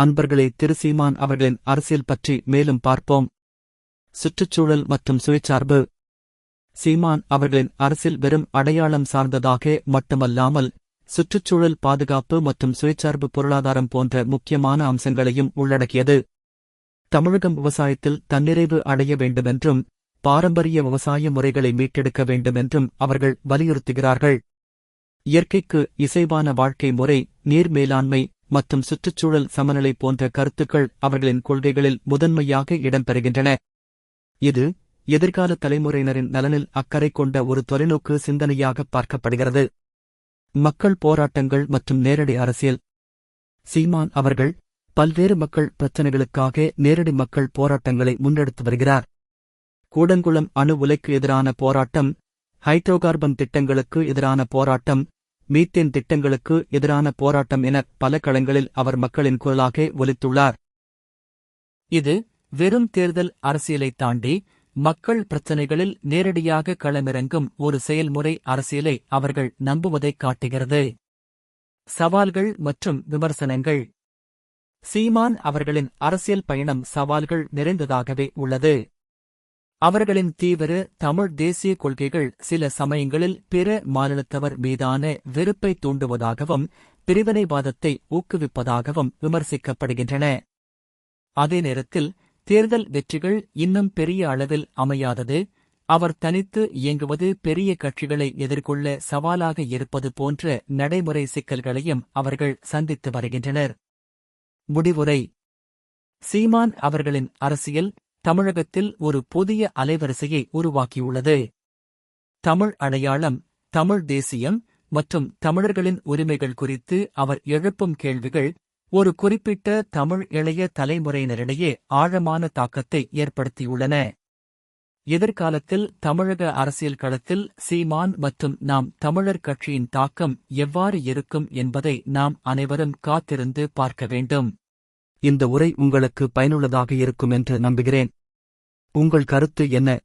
அன்பர்களே திருசீமான் அவர்களின் அரசியல் பற்றி மேலும் பார்ப்போம். சுற்றுச்சூழல் மற்றும் சுயச்சார்பு சீமான் அவர்களின் அரசியல் வெறும் அடையாளம் சார்ந்ததாக மட்டுமல்லாமல் சுற்றுச்சூழல் பாதுகாப்பு மற்றும் சுயச்சார்பு பொருளாதாரம் போன்ற முக்கியமான அம்சங்களையும் உள்ளடக்கியது. தமிழகம் விவசாயத்தில் தன்னிறைவு அடைய வேண்டுமென்றும் பாரம்பரிய விவசாய முறைகளை மீட்டெடுக்க வேண்டுமென்றும் அவர்கள் வலியுறுத்துகிறார்கள். இயற்கைக்கு இசைவான வாழ்க்கை முறை நீர் மேலாண்மை மற்றும் சுற்றுச்சூழல் சமநிலை போன்ற கருத்துக்கள் அவர்களின் கொள்கைகளில் முதன்மையாக இடம்பெறுகின்றன. இது எதிர்கால தலைமுறையினரின் நலனில் அக்கறை கொண்ட ஒரு தொலைநோக்கு சிந்தனையாக பார்க்கப்படுகிறது. மக்கள் போராட்டங்கள் மற்றும் நேரடி அரசியல். சீமான் அவர்கள் பல்வேறு மக்கள் பிரச்சினைகளுக்காக நேரடி மக்கள் போராட்டங்களை முன்னெடுத்து வருகிறார். கூடங்குளம் அணு உலைக்கு எதிரான போராட்டம் ஹைட்ரோகார்பன் திட்டங்களுக்கு எதிரான போராட்டம் மீத்தேன் திட்டங்களுக்கு எதிரான போராட்டம் என பல களங்களில் அவர் மக்களின் குரலாக ஒலித்துள்ளார். இது வெறும் தேர்தல் அரசியலை தாண்டி மக்கள் பிரச்சினைகளில் நேரடியாக களமிறங்கும் ஒரு செயல்முறை அரசியலை அவர்கள் நம்புவதைக் காட்டுகிறது. சவால்கள் மற்றும் விமர்சனங்கள். சீமான் அவர்களின் அரசியல் பயணம் சவால்கள் நிறைந்ததாகவே உள்ளது. அவர்களின் தீவிர தமிழ் தேசிய கொள்கைகள் சில சமயங்களில் பிற மாநிலத்தவர் மீதான வெறுப்பை தூண்டுவதாகவும் பிரிவினைவாதத்தை ஊக்குவிப்பதாகவும் விமர்சிக்கப்படுகின்றன. அதே நேரத்தில் தேர்தல் வெற்றிகள் இன்னும் பெரிய அளவில் அமையாதது அவர் தனித்து இயங்குவது பெரிய கட்சிகளை எதிர்கொள்ள சவாலாக இருப்பது போன்ற நடைமுறை சிக்கல்களையும் அவர்கள் சந்தித்து வருகின்றனர். முடிவுரை. சீமான் அவர்களின் அரசியல் தமிழகத்தில் ஒரு புதிய அலைவரிசையை உருவாக்கியுள்ளது. தமிழ் அடையாளம் தமிழ் தேசியம் மற்றும் தமிழர்களின் உரிமைகள் குறித்து அவர் எழுப்பும் கேள்விகள் ஒரு குறிப்பிட்ட தமிழ் இளைய தலைமுறையினரிடையே ஆழமான தாக்கத்தை ஏற்படுத்தியுள்ளன. எதிர்காலத்தில் தமிழக அரசியல் களத்தில் சீமான் மற்றும் நாம் தமிழர் கட்சியின் தாக்கம் எவ்வாறு இருக்கும் என்பதை நாம் அனைவரும் காத்திருந்து பார்க்க வேண்டும். இந்த உரை உங்களுக்கு பயனுள்ளதாக இருக்கும் என்று நம்புகிறேன். உங்கள் கருத்து என்ன?